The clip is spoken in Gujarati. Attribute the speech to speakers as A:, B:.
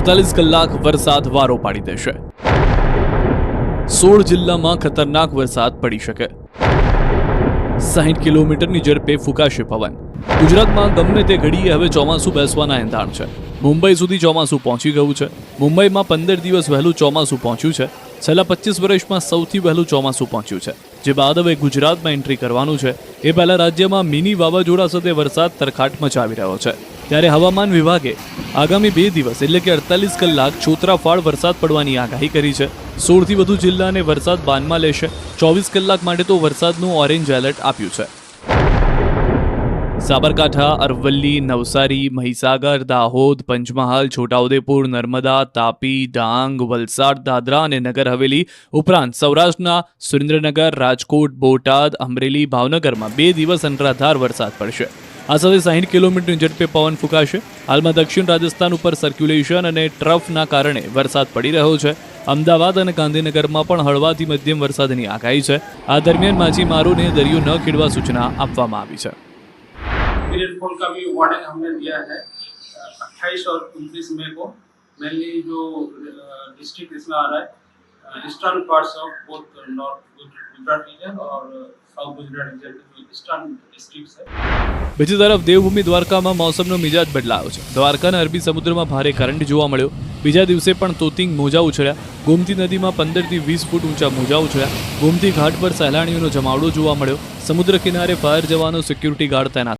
A: અડતાલીસ કલાક વરસાદ વારો પાડી દેશે. સોળ જિલ્લામાં ખતરનાક વરસાદ પડી શકે. સાહીઠ કિલોમીટરની ઝડપે ફૂંકાશે પવન. ગુજરાતમાં ગમે તે ઘડીએ હવે ચોમાસું બેસવાના એંધાણ છે. મુંબઈ સુધી ચોમાસું પહોંચી ગયું છે. મુંબઈમાં પંદર દિવસ વહેલું ચોમાસું પહોંચ્યું છે. છેલ્લા પચીસ વર્ષમાં સૌથી વહેલું ચોમાસું પહોંચ્યું છે. જે બાદ હવે ગુજરાતમાં એન્ટ્રી કરવાનું છે. એ પહેલા રાજ્યમાં મિની વાવાઝોડા સાથે વરસાદ તરખાટ મચાવી રહ્યો છે. ત્યારે હવામાન વિભાગે આગામી બે દિવસ, એટલે કે અડતાલીસ કલાક, છોતરાફાળ વરસાદ પડવાની આગાહી કરી છે. સોળથી વધુ જિલ્લાને વરસાદ બાનમાં લેશે. ચોવીસ કલાક માટે તો વરસાદનું ઓરેન્જ એલર્ટ આપ્યું છે. સાબરકાંઠા, અરવલ્લી, નવસારી, મહીસાગર, દાહોદ, પંચમહાલ, છોટાઉદેપુર, નર્મદા, તાપી, ડાંગ, વલસાડ, દાદરા અને નગર હવેલી ઉપરાંત સૌરાષ્ટ્રના સુરેન્દ્રનગર, રાજકોટ, બોટાદ, અમરેલી, ભાવનગરમાં બે દિવસ અનરાધાર વરસાદ પડશે. આ સાથે સાહીઠ કિલોમીટરની ઝડપે પવન ફૂંકાશે હાલમાં દક્ષિણ રાજસ્થાન ઉપર સર્ક્યુલેશન અને ટ્રફના કારણે વરસાદ પડી રહ્યો છે અમદાવાદ અને ગાંધીનગરમાં પણ હળવાથી મધ્યમ વરસાદની આગાહી છે આ દરમિયાન માછીમારોને દરિયો ન ખેડવા સૂચના આપવામાં આવી છે
B: रेनफॉल का भी वार्निंग हमने दिया है अट्ठाईस और उनतीस मई को मेनली जो डिस्ट्रिक्ट इसमें आ रहा है eastern parts of both north Gujarat region और साउथ गुजरात रीजन के जो ईस्टर्न डिस्ट्रिक्ट्स है
A: બીજી તરફ દેવભૂમિ દ્વારકામાં મોસમનો મિજાજ બદલાયો છે દ્વારકાના અરબી સમુદ્રમાં ભારે કરંટ જોવા મળ્યો બીજા દિવસે પણ તોતિંગ મોજા ઉછળ્યા ગોમતી નદીમાં પંદરથી વીસ ફૂટ ઊંચા મોજા ઉછળ્યા ગોમતી ઘાટ પર સહેલાણીઓનો જમાવડો જોવા મળ્યો સમુદ્ર કિનારે ફાયર જવાનો સિક્યુરિટી ગાર્ડ તૈનાત